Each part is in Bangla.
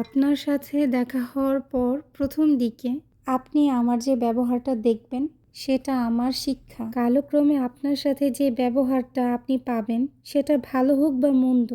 আপনার সাথে দেখা হওয়ার পর প্রথম দিকে আপনি আমার যে ব্যবহারটা দেখবেন, সেটা আমার শিক্ষা। কালক্রমে আপনার সাথে যে ব্যবহারটা আপনি পাবেন, সেটা ভালো হোক বা মন্দ,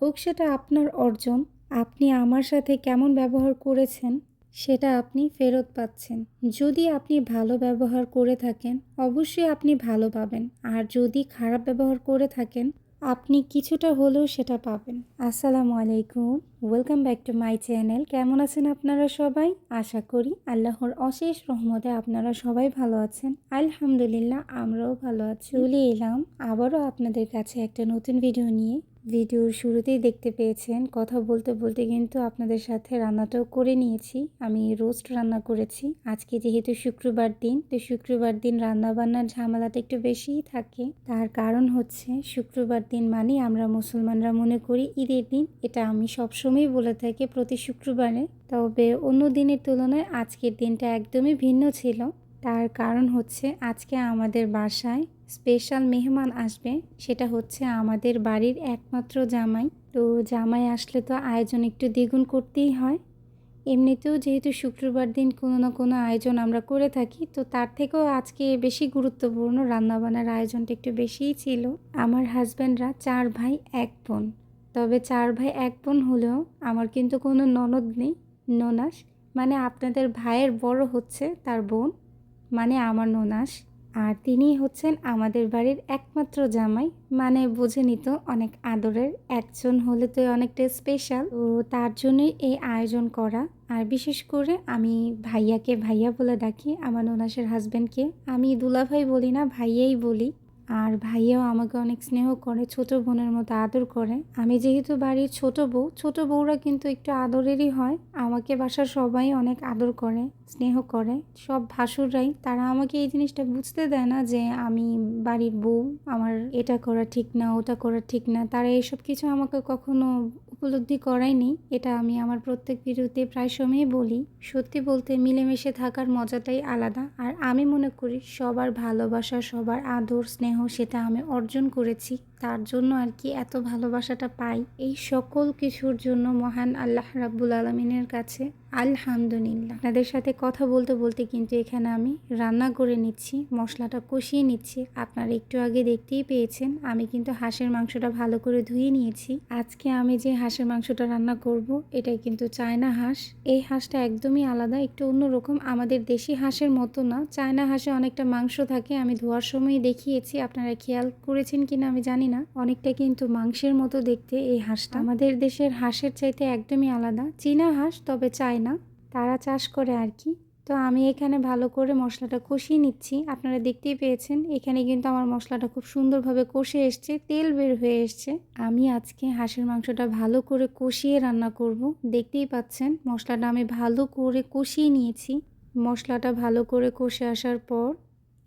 হোক সেটা আপনার অর্জন, আপনি আমার সাথে কেমন ব্যবহার করেছেন, সেটা আপনি ফেরত পাচ্ছেন। যদি আপনি ভালো ব্যবহার করে থাকেন, অবশ্যই আপনি ভালো পাবেন। আর যদি খারাপ ব্যবহার করে থাকেন আপনি কিছুটা হলেও সেটা পাবেন। আসসালামু আলাইকুম। Welcome back to my channel কেমন আছেন আপনারা সবাই? আশা করি আল্লাহর অশেষ রহমতে আপনারা সবাই ভালো আছেন। আলহামদুলিল্লাহ, আমরাও ভালো আছি। চলে এলাম আবারও আপনাদের কাছে একটা নতুন ভিডিও নিয়ে। ভিডিওর শুরুতেই দেখতে পেয়েছেন, কথা বলতে বলতে কিন্তু আপনাদের সাথে রান্নাটাও করে নিয়েছি। আমি রোস্ট রান্না করেছি। আজকে যেহেতু শুক্রবার দিন, তো শুক্রবার দিন রান্না বান্নার ঝামেলাটা একটু বেশিই থাকে। তার কারণ হচ্ছে, শুক্রবার দিন মানে আমরা মুসলমানরা মনে করি ঈদের দিন। এটা আমি সবসময়ই বলে থাকি প্রতি শুক্রবারে। তবে অন্য দিনের তুলনায় আজকের দিনটা একদমই ভিন্ন ছিল। তার কারণ হচ্ছে আজকে আমাদের বাসায় স্পেশাল মেহমান আসবে। সেটা হচ্ছে আমাদের বাড়ির একমাত্র জামাই। তো জামাই আসলে তো আয়োজন একটু দ্বিগুণ করতেই হয়। এমনিতেও যেহেতু শুক্রবার দিন কোনো না কোনো আয়োজন আমরা করে থাকি, তো তার থেকেও আজকে বেশি গুরুত্বপূর্ণ রান্নাবান্নার আয়োজনটা একটু বেশিই ছিল। আমার হাজব্যান্ডরা চার ভাই, এক বোন। তবে চার ভাই, এক বোন হলেও আমার কিন্তু কোনো ননদ নেই, ননাস। মানে আপনাদের ভাইয়ের বড় হচ্ছে তার বোন। মানে আমার ননাস, আর তিনি হচ্ছেন আমাদের বাড়ির একমাত্র জামাই। মানে বুঝে নিত অনেক আদরের একজন হলে তো অনেকটা স্পেশাল ও তার জন্যই এই আয়োজন করা। আর বিশেষ করে আমি ভাইয়াকে ভাইয়া বলে ডাকি, আমার ননাসের হাজব্যান্ডকে আমি দুলাভাই বলি না, ভাইয়াই বলি। আর ভাইয়াও আমাকে অনেক স্নেহ করে, ছোট বোনের মতো আদর করে। আমি যেহেতু বাড়ির ছোট বউ, ছোট বউরা কিন্তু একটু আদরেরই হয়। আমাকে বাসার সবাই অনেক আদর করে, স্নেহ করে। সব ভাসুররাই, তারা আমাকে এই জিনিসটা বুঝতে দেয় না যে আমি বাড়ির বউ, আমার এটা করা ঠিক না, ওটা করা ঠিক না। তারা এইসব কিছু আমাকে কখনো উপলব্ধি করায়নি। এটা আমি আমার প্রত্যেক ভিডিওতে প্রায় সময়ই বলি। সত্যি বলতে মিলেমিশে থাকার মজাটাই আলাদা। আর আমি মনে করি সবার ভালোবাসা, সবার আদর, স্নেহ সেটা আমি অর্জন করেছি। তার জন্য আর কি এত ভালোবাসাটা পাই এই সকল কিছুর জন্য মহান আল্লাহ রাব্বুল আলমিনের কাছে আলহামদুলিল্লাহ। আপনাদের সাথে কথা বলতে বলতে কিন্তু এখানে আমি রান্না করে নিচ্ছি, মশলাটা কষিয়ে নিচ্ছি। আপনারা একটু আগে দেখতেই পেয়েছেন, আমি কিন্তু হাঁসের মাংসটা ভালো করে ধুয়ে নিয়েছি। আজকে আমি যে হাঁসের মাংসটা রান্না করব, এটাই কিন্তু চায়না হাঁস। এই হাঁসটা একদমই আলাদা, একটু অন্যরকম। আমাদের দেশি হাঁসের মতো না। চায়না হাঁসে অনেকটা মাংস থাকে, আমি ধোয়ার সময় দেখিয়েছি। আপনারা খেয়াল করেছেন কিনা আমি জানি না। অনেকটা কিন্তু মাংসের মতো দেখতে এই হাঁসটা। আমাদের দেশের হাঁসের চাইতে একদমই আলাদা। চীনা হাঁস তবে চায় না, তারা চাষ করে আর কি। তো আমি এখানে ভালো করে মশলাটা কষিয়ে নিচ্ছি। আপনারা দেখতেই পেয়েছেন, এখানে কিন্তু আমার মশলাটা খুব সুন্দরভাবে কষে এসছে, তেল বের হয়ে এসছে। আমি আজকে হাঁসের মাংসটা ভালো করে কষিয়ে রান্না করব। দেখতেই পাচ্ছেন, মশলাটা আমি ভালো করে কষিয়ে নিয়েছি। মশলাটা ভালো করে কষে আসার পর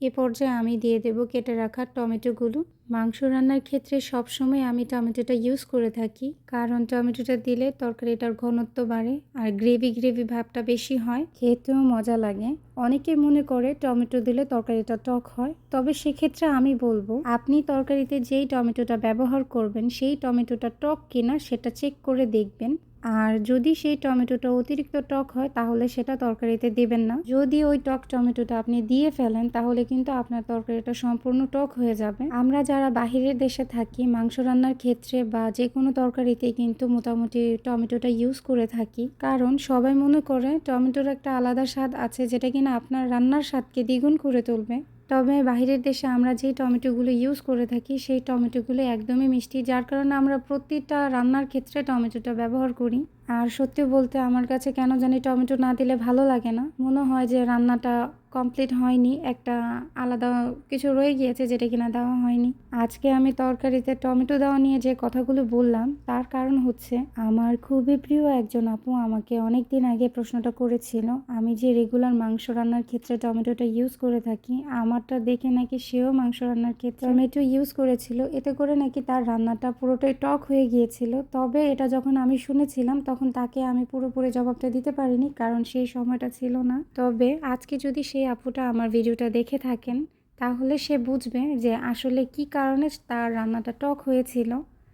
এ পর্যায়ে আমি দিয়ে দেব কেটে রাখা টমেটোগুলো। মাংস রান্নার ক্ষেত্রে সবসময় আমি টমেটোটা ইউজ করে থাকি, কারণ টমেটোটা দিলে তরকারিটার ঘনত্ব বাড়ে আর গ্রেভি গ্রেভি ভাবটা বেশি হয়, খেতেও মজা লাগে। অনেকে মনে করে টমেটো দিলে তরকারিটা টক হয়, তবে সেক্ষেত্রে আমি বলব, আপনি তরকারিতে যেই টমেটোটা ব্যবহার করবেন, সেই টমেটোটা টক কিনা সেটা চেক করে দেখবেন। আর যদি সেই টমেটোটা অতিরিক্ত টক হয়, তাহলে সেটা তরকারিতে দেবেন না। যদি ওই টক টমেটোটা আপনি দিয়ে ফেলেন, তাহলে কিন্তু আপনার তরকারিটা সম্পূর্ণ টক হয়ে যাবে। আমরা যারা বাহিরের দেশে থাকি, মাংস রান্নার ক্ষেত্রে বা যে কোনো তরকারিতে কিন্তু মোটামুটি টমেটোটা ইউজ করে থাকি। কারণ সবাই মনে করে টমেটোর একটা আলাদা স্বাদ আছে, যেটা কিনা আপনার রান্নার স্বাদকে দ্বিগুণ করে তুলবে। তবে বাহিরের দেশে আমরা যেই টমেটোগুলো ইউজ করে থাকি, সেই টমেটোগুলো একদমই মিষ্টি। যার কারণে আমরা প্রতিটা রান্নার ক্ষেত্রে টমেটোটা ব্যবহার করি। আর সত্যি বলতে আমার কাছে কেন জানি টমেটো না দিলে ভালো লাগে না। মনে হয় যে রান্নাটা কমপ্লিট হয়নি। একটা আলাদা কিছু রয়ে গিয়েছে যেটা কিনা দেওয়া হয়নি। আজকে আমি তরকারিতে টমেটো দেওয়া নিয়ে যে কথাগুলো বললাম, তার কারণ হচ্ছে আমার খুবই প্রিয় একজন আপু আমাকে অনেক দিন আগে প্রশ্নটা করেছিল, আমি যে রেগুলার মাংস রান্নার ক্ষেত্রে টমেটোটা ইউজ করে থাকি, আমারটা দেখে নাকি সেও মাংস রান্নার ক্ষেত্রে টমেটো ইউজ করেছিল। এতে করে নাকি তার রান্নাটা পুরোটাই টক হয়ে গিয়েছিল। তবে এটা যখন আমি শুনেছিলাম, তখন তাকে আমি পুরোপুরি জবাবটা দিতে পারিনি, কারণ সেই সময়টা ছিল না। তবে আজকে যদি সেই আপুটা আমার ভিডিওটা দেখে থাকেন, তাহলে সে বুঝবে যে আসলে কি কারণে তার রান্নাটা টক হয়েছিল।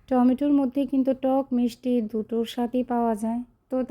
টমেটোর মধ্যে কিন্তু টক, মিষ্টি দুটোর সাথেই পাওয়া যায়।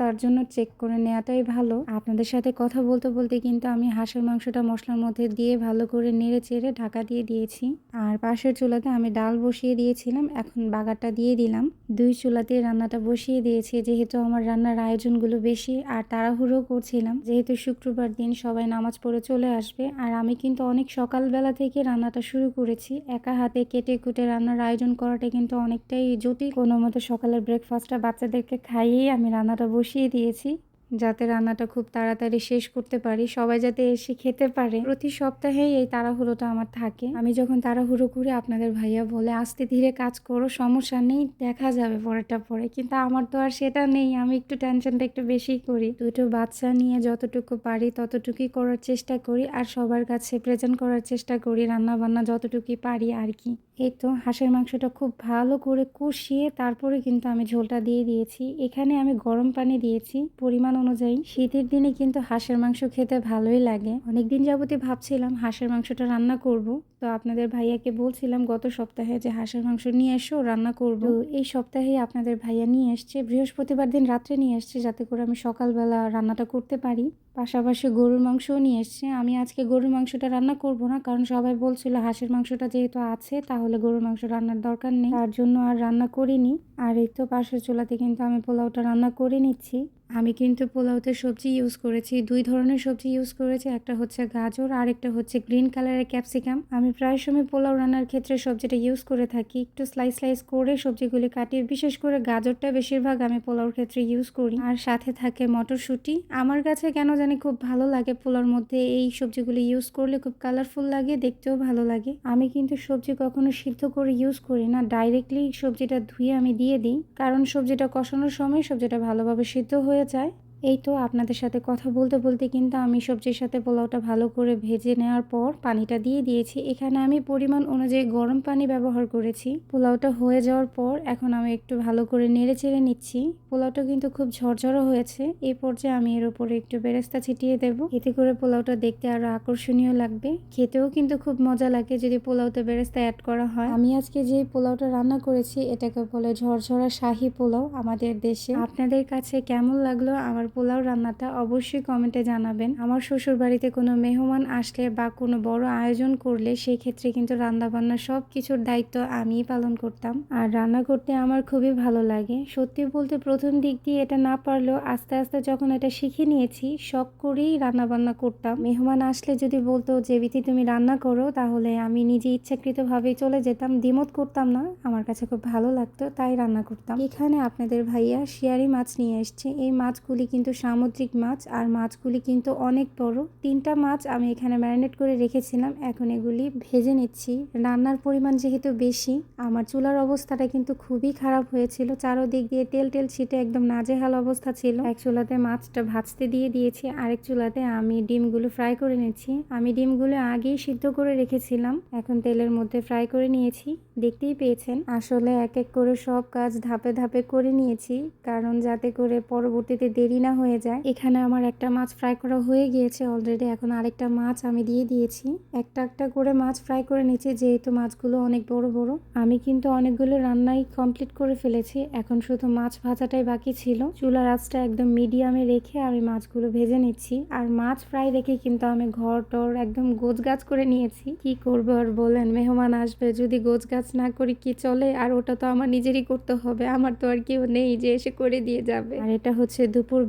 তার জন্য চেক করে নেওয়াটাই ভালো। আপনাদের সাথে কথা বলতে বলতে কিন্তু আমি হাঁসের মাংসটা মশলার মধ্যে দিয়ে ভালো করে নেড়ে চেড়ে ঢাকা দিয়ে দিয়েছি। আর পাশের চুলাতে আমি ডাল বসিয়ে দিয়েছিলাম, এখন বাগারটা দিয়ে দিলাম। দুই চুলাতে রান্নাটা বসিয়ে দিয়েছি, যেহেতু আমার রান্নার আয়োজনগুলো বেশি আর তাড়াহুড়ো করছিলাম। যেহেতু শুক্রবার দিন সবাই নামাজ পড়ে চলে আসবে, আর আমি কিন্তু অনেক সকালবেলা থেকে রান্নাটা শুরু করেছি। একা হাতে কেটে কুটে রান্নার আয়োজন করাটা কিন্তু অনেকটাই জটিল। কোনো মতো সকালের ব্রেকফাস্টটা বাচ্চাদেরকে খাইয়েই আমি রান্নাটা বসিয়ে দিয়েছি। যাতে রান্নাটা খুব তাড়াতাড়ি শেষ করতে পারি, সবাই যাতে এসে খেতে পারে। প্রতি সপ্তাহেই এই তাড়াহুড়োটা আমার থাকে। আমি যখন তাড়াহুড়ো করি, আপনাদের ভাইয়া বলে, আস্তে ধীরে কাজ করো, সমস্যা নেই, দেখা যাবে পরেরটা পরে। কিন্তু আমার তো আর সেটা নেই, আমি একটু টেনশনটা একটু বেশি করি। দুটো বাচ্চা নিয়ে যতটুকু পারি, ততটুকুই করার চেষ্টা করি আর সবার কাছে প্রেজেন্ট করার চেষ্টা করি রান্না বান্না যতটুকুই পারি আর কি। এই তো হাঁসের মাংসটা খুব ভালো করে কষিয়ে তারপরে কিন্তু আমি ঝোলটা দিয়ে দিয়েছি। এখানে আমি গরম পানি দিয়েছি, পরিমাণ অনুযায়ী শীতের দিনে কিন্তু হাঁসের মাংস খেতে ভালোই লাগে। অনেকদিন যাবতীয় ভাবছিলাম হাঁসের মাংসটা রান্না করব। তো আপনাদের ভাইয়াকে বলছিলাম, গত সপ্তাহে যে হাঁসের মাংস নিয়ে এসো, রান্না করব। এই সপ্তাহে আপনাদের ভাইয়া নিয়ে এসছে বৃহস্পতিবার দিন রাত্রে নিয়ে এসছে যাতে করে আমি সকালবেলা রান্নাটা করতে পারি। পাশাপাশি গরুর মাংসও নিয়ে এসছে। আমি আজকে গরুর মাংসটা রান্না করব না, কারণ সবাই বলছিল হাঁসের মাংসটা যেহেতু আছে, তাহলে গরুর মাংস রান্নার দরকার নেই। তার জন্য আর রান্না করিনি। আর এই তো পাশের চুলাতে কিন্তু আমি পোলাওটা রান্না করে নিচ্ছি। আমি কিন্তু পোলাওতে সবজি ইউজ করেছি, দুই ধরনের সবজি ইউজ করেছি, একটা হচ্ছে গাজর আর একটা হচ্ছে গ্রিন কালারের ক্যাপসিকাম আমি প্রায় সময় পোলাও রান্নার ক্ষেত্রে সবজিটা ইউজ করে থাকি। একটু স্লাইস স্লাইস করে সবজিগুলি কাটিয়ে বিশেষ করে গাজরটা বেশিরভাগ আমি পোলাওর ক্ষেত্রে ইউজ করি। আর সাথে থাকে মটরশুঁটি। আমার কাছে কেন জানি খুব ভালো লাগে পোলার মধ্যে। এই সবজিগুলি ইউজ করলে খুব কালারফুল লাগে, দেখতেও ভালো লাগে। আমি কিন্তু সবজি কখনো সিদ্ধ করে ইউজ করি না। ডাইরেক্টলি সবজিটা ধুয়ে আমি দিয়ে দিই। কারণ সবজিটা কষানোর সময় সবজিটা ভালোভাবে সিদ্ধ হয়ে যায়। এই তো আপনাদের সাথে কথা বলতে বলতে কিন্তু আমি সবজির সাথে পোলাওটা ভালো করে ভেজে নেওয়ার পর পানিটা দিয়ে দিয়েছি। এখানে আমি পরিমাণ অনুযায়ী গরম পানি ব্যবহার করেছি। পোলাওটা হয়ে যাওয়ার পর এখন আমি একটু ভালো করে নেড়ে চেড়ে নিচ্ছি। পোলাওটা কিন্তু খুব ঝরঝরো হয়েছে। এই পর্যায়ে আমি এর উপরে একটু বেরেস্তা ছিটিয়ে দেব। এতে করে পোলাওটা দেখতে আরও আকর্ষণীয় লাগবে। খেতেও কিন্তু খুব মজা লাগে যদি পোলাওতে বেরেস্তা অ্যাড করা হয়। আমি আজকে যে পোলাওটা রান্না করেছি, এটাকে বলে ঝরঝরা শাহি পোলাও আমাদের দেশে। আপনাদের কাছে কেমন লাগল? আমার পোলাও রান্নাটা অবশ্যই কমেন্টে জানাবেন। আমার শ্বশুর বাড়িতে কোনো মেহমান আসলে বা কোনো বড় আয়োজন করলে সেই ক্ষেত্রে কিন্তু রান্না বান্না সব কিছুর দায়িত্ব আমিই পালন করতাম। আর রান্না করতে আমার খুবই ভালো লাগে। সত্যি বলতে প্রথম দিক দিয়ে এটা না পারলেও আস্তে আস্তে যখন এটা শিখে নিয়েছি, শখ করেই রান্না বান্না করতাম। মেহমান আসলে যদি বলতো যে, বিথি, তুমি রান্না করো, তাহলে আমি নিজে ইচ্ছাকৃতভাবেই চলে যেতাম। দ্বিমত করতাম না। আমার কাছে খুব ভালো লাগতো, তাই রান্না করতাম। এখানে আপনাদের ভাইয়া শিয়ারি মাছ নিয়ে এসছে। এই মাছগুলি কিন্তু সামুদ্রিক মাছ আর মাছগুলি কিন্তু অনেক বড়। তিনটা মাছ আমি এখানে ম্যারিনেট করে রেখেছিলাম। এখন এগুলি ভেজে নিচ্ছি। রান্নার পরিমাণ যেহেতু বেশি, আমার চুলার অবস্থাটা কিন্তু খুবই খারাপ হয়েছিল। চারোদিক দিয়ে তেল টেল ছিটে একদম নাজেহাল অবস্থা ছিল। এক চুলাতে মাছটা ভাজতে দিয়ে দিয়েছি। আরেক চুলাতে আমি ডিমগুলো ফ্রাই করে নিচ্ছি। আমি ডিমগুলো আগেই সিদ্ধ করে রেখেছিলাম। এখন তেলের মধ্যে ফ্রাই করে নিয়েছি। দেখতেই পেয়েছেন, আসলে এক এক করে সব কাজ ধাপে ধাপে করে নিয়েছি। কারণ যাতে করে পরবর্তীতে দেরি না হয়ে যায়। এখানে আমার একটা মাছ ফ্রাই করা হয়ে গিয়েছে অলরেডি এখন আরেকটা মাছ আমি দিয়ে দিয়েছি। একটা একটা করে মাছ ফ্রাই করে নিয়েছি, যেহেতু মাছগুলো অনেক বড় বড়। আমি কিন্তু অনেকগুলো রান্নাই কমপ্লিট করে ফেলেছি। এখন শুধু মাছ ভাজাটাই বাকি ছিল। চুলার আঁচটা একদম মিডিয়ামে রেখে আমি মাছগুলো ভেজে নিচ্ছি। আর মাছ ফ্রাই রেখে কিন্তু আমি ঘর টর একদম গোছ গাছ করে নিয়েছি। কি করব আর বলেন, মেহমান আসবে। যদি গোছ গাছ না করি কি চলে? আর ওটা তো আমার নিজেরই করতে হবে। আমার তো আর কেউ নেই যে এসে করে দিয়ে যাবে। আর এটা হচ্ছে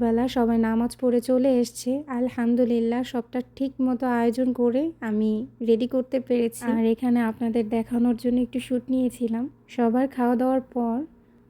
দুপুরবেলা সবাই নামাজ পড়ে চলে এসছে। আলহামদুলিল্লাহ সবটা ঠিক মতো আয়োজন করে আমি রেডি করতে পেরেছি। আর এখানে আপনাদের দেখানোর জন্য একটু শ্যুট নিয়েছিলাম। সবার খাওয়া দাওয়ার পর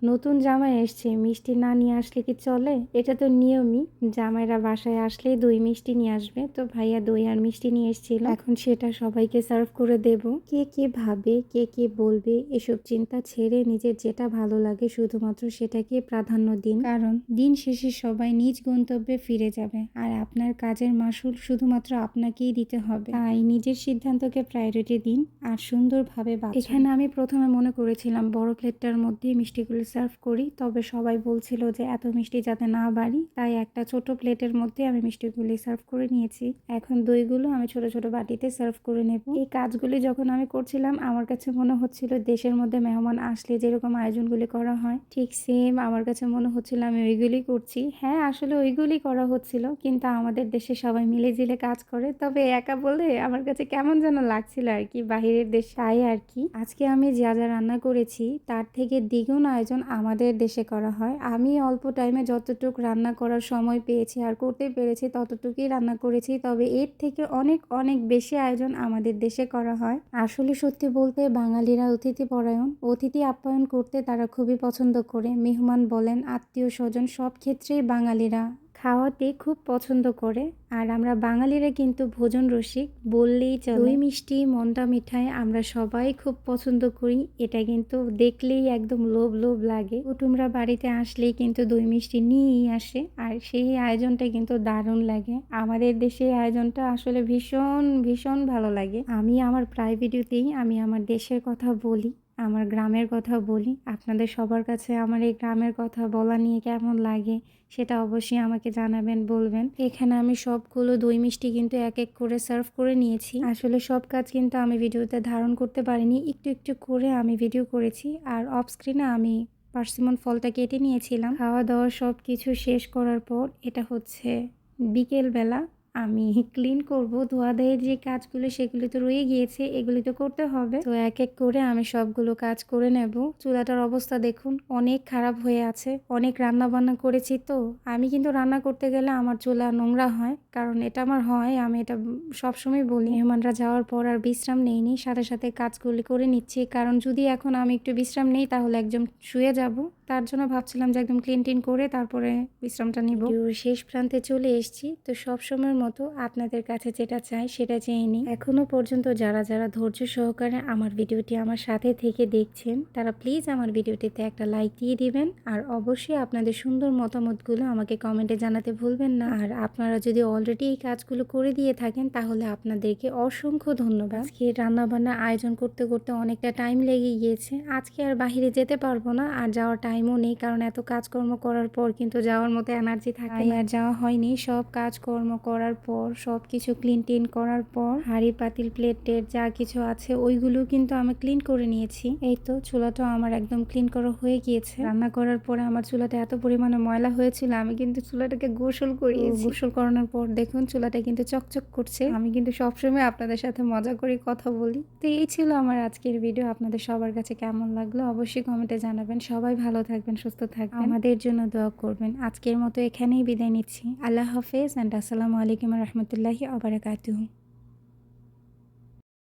নতুন জামাই এসছে, মিষ্টি না নিয়ে আসলে কি চলে? এটা তো নিয়মই। জামাইরা বাসায় আসলে দই মিষ্টি নিয়ে আসবে। তো ভাইয়া দই আর মিষ্টি নিয়ে এসেছিল। এখন সেটা সবাইকে সার্ভ করে দেব। কে কে ভাবে, কে কে বলবে, এসব চিন্তা ছেড়ে নিজের যেটা ভালো লাগে শুধুমাত্র সেটাকে প্রাধান্য দিন। কারণ দিন শেষে সবাই নিজ গন্তব্যে ফিরে যাবে। আর আপনার কাজের মাসুল শুধুমাত্র আপনাকেই দিতে হবে। তাই নিজের সিদ্ধান্তকে প্রায়োরিটি দিন আর সুন্দরভাবে। এখানে আমি প্রথমে মনে করেছিলাম বড় প্লেটটার মধ্যে মিষ্টিগুলো সার্ভ করি। তবে সবাই বলছিল যে, এত মিষ্টি যাতে না বাড়ি। তাই একটা ছোট প্লেটের মধ্যে আমি মিষ্টিগুলি সার্ভ করে নিয়েছি। এখন দইগুলো আমি ছোট ছোট বাটিতে সার্ভ করে নেব। এই কাজগুলি যখন আমি করছিলাম, আমার কাছে মনে হচ্ছিল দেশের মধ্যে মেহমান আসলে যেরকম আয়োজনগুলি করা হয়, ঠিক সেম আমার কাছে মনে হচ্ছিল আমি ওইগুলি করছি। হ্যাঁ আসলে ওইগুলি করা হচ্ছিল, কিন্তু আমাদের দেশে সবাই মিলে জিলে কাজ করে। তবে একা বলে আমার কাছে কেমন যেন লাগছিল আর কি, বাহিরের দেশ। তাই আর কি, আজকে আমি যা যা রান্না করেছি, তার থেকে দ্বিগুণ আয়োজন আমাদের দেশে করা হয়। আমি অল্প টাইমে যতটুকু রান্না করার সময় পেয়েছি আর করতে পেরেছি ততটুকুই রান্না করেছি। তবে এর থেকে অনেক অনেক বেশি আয়োজন আমাদের দেশে করা হয়। আসলে সত্যি বলতে বাঙালিরা অতিথি পরায়ণ, অতিথি আপ্যায়ন করতে তারা খুবই পছন্দ করে। মেহমান বলেন আত্মীয় স্বজন সব ক্ষেত্রেই বাঙালিরা খাওয়াতে খুব পছন্দ করে। আর আমরা বাঙালিরা কিন্তু ভোজন রসিক, বললেই চলে। দই মিষ্টি মন্ডা মিঠাই আমরা সবাই খুব পছন্দ করি। এটা কিন্তু দেখলেই একদম লোভ লোভ লাগে। কুটুমরা বাড়িতে আসলেই কিন্তু দই মিষ্টি নিয়েই আসে। আর সেই আয়োজনটা কিন্তু দারুণ লাগে। আমাদের দেশে আয়োজনটা আসলে ভীষণ ভীষণ ভালো লাগে। আমি আমার প্রায় ভিডিওতেই আমি আমার দেশের কথা বলি। আমার গ্রামের কথা বলি, আপনাদের সবার কাছে আমার এই গ্রামের কথা বলা নিয়ে কেমন লাগে সেটা অবশ্যই আমাকে জানাবেন, বলবেন। এখানে আমি সবগুলো দই মিষ্টি কিন্তু এক এক করে সার্ভ করে নিয়েছি। আসলে সব কাজ কিন্তু আমি ভিডিওতে ধারণ করতে পারিনি, একটু একটু করে আমি ভিডিও করেছি আর অফ স্ক্রিনে আমি পার্সিমন ফলটা কেটে নিয়েছিলাম। খাওয়া দাওয়া সব কিছু শেষ করার পর এটা হচ্ছে বিকেলবেলা আমি ক্লিন করব, ধোয়া দেয়ের যে কাজগুলো সেগুলি তো রয়ে গিয়েছে, এগুলি তো করতে হবে। তো এক এক করে আমি সবগুলো কাজ করে নেব। চুলাটার অবস্থা দেখুন, অনেক খারাপ হয়ে আছে, অনেক রান্না বান্না করেছি তো। আমি কিন্তু রান্না করতে গেলে আমার চুলা নোংরা হয়, কারণ এটা আমার হয়, আমি এটা সবসময় বলি। মেহমানরা যাওয়ার পর আর বিশ্রাম নেইনি, সাথে সাথে কাজগুলি করে নিচ্ছি। কারণ যদি এখন আমি একটু বিশ্রাম নেই, তাহলে একদম শুয়ে যাব। তার জন্য ভাবছিলাম যে একদম ক্লিন টিন করে তারপরে বিশ্রামটা নিব। শেষ প্রান্তে চলে এসেছি। তো সব সময়ের মতো আপনাদের কাছে যেটা চাই সেটা চেয়ে নিই। এখনও পর্যন্ত যারা যারা ধৈর্য সহকারে আমার ভিডিওটি আমার সাথে থেকে দেখছেন, তারা প্লিজ আমার ভিডিওটিতে একটা লাইক দিয়ে দিবেন। আর অবশ্যই আপনাদের সুন্দর মতামতগুলো আমাকে কমেন্টে জানাতে ভুলবেন না। আর আপনারা যদি অলরেডি এই কাজগুলো করে দিয়ে থাকেন, তাহলে আপনাদেরকে অসংখ্য ধন্যবাদ। আজকে রান্না বান্না আয়োজন করতে করতে অনেকটা টাইম লেগে গিয়েছে। আজকে আর বাহিরে যেতে পারব না। আর যাওয়ার টাইমও নেই কারণ এত কাজকর্ম করার পর কিন্তু যাওয়ার মতো এনার্জি থাকে না। আর যাওয়া হয়নি। সব কাজকর্ম করার পর সব কিছু ক্লিন টিন করার পর হাঁড়ি পাতিল প্লেটের যা কিছু আছে ওইগুলো কিন্তু আমি ক্লিন করে নিয়েছি। এই তো চুলাটা আমার একদম ক্লিন করা হয়ে গিয়েছে। রান্না করার পরে আমার চুলাটা এত পরিমাণে ময়লা হয়েছিল আমি কিন্তু চুলাটাকে গোসল করিয়েছি। গোসল করানোর পর দেখুন চুলাটা কিন্তু চকচক করছে। আমি কিন্তু সবসময় আপনাদের সাথে মজা করে কথা বলি। তো এই ছিল আমার আজকের ভিডিও আপনাদের সবার কাছে কেমন লাগল অবশ্যই কমেন্টে জানাবেন। সবাই ভালো থাকবেন, সুস্থ থাকবেন। আমাদের জন্য দোয়া করবেন। আজকের মতো এখানেই বিদায় নিচ্ছি। আল্লাহ হাফেজ অ্যান্ড আসসালামু আলাইকুম রহমতুল্লাহি আবরাকাতুহু